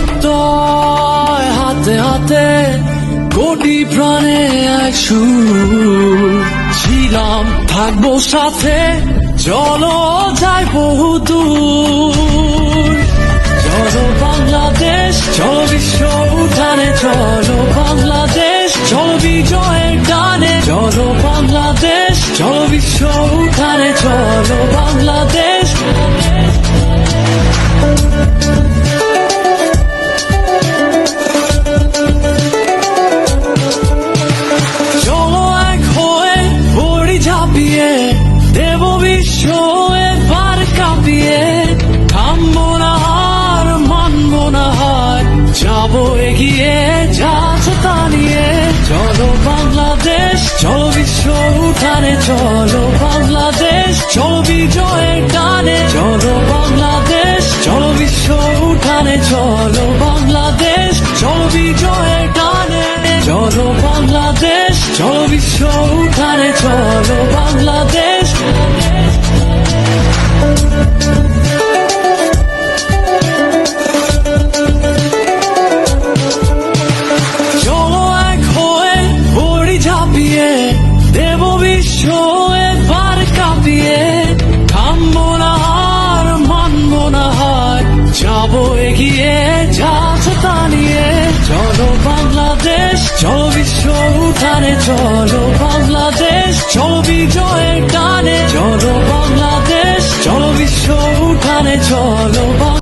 প্রত্যয় হাতে হাতে কোটি প্রাণে ছিলাম, থাকব সাথে, চলো যাই বহুদূর চলো বাংলাদেশ, চলো বিশ্ব উঠানে চলো বাংলাদেশ, চলো বিজয়ের টানে চলো বাংলাদেশ, চলো বিশ্ব উঠানে চলো ঝাঁপিয়ে দেব বিশ্ব এবার কাঁপিয়ে। থামবো না আর মানবো না হার, যাব এগিয়ে যাচ্ছে তা নিয়ে চলো বাংলাদেশ, চলো বিশ্ব উঠানে, চলো বাংলাদেশ, চলো বিজয়ের টানে। চলো বাংলাদেশ, চলো বিশ্ব উঠানে, চলো চলো বিশ্ব উঠানে চলো বাংলাদেশ। চলো এক হয়ে পড়ি ঝাঁপিয়ে, দেব বিশ্ব এবার কাঁপিয়ে। থামবো না আর মানবো না হার, যাব এগিয়ে যাচ্ছে তা নিয়ে চলো বাংলাদেশ, চলো বিশ্ব উঠানে চলো বাংলাদেশ ছবি জয়ের টানে চলো বাংলাদেশ চলো বিশ্ব উঠানে চলো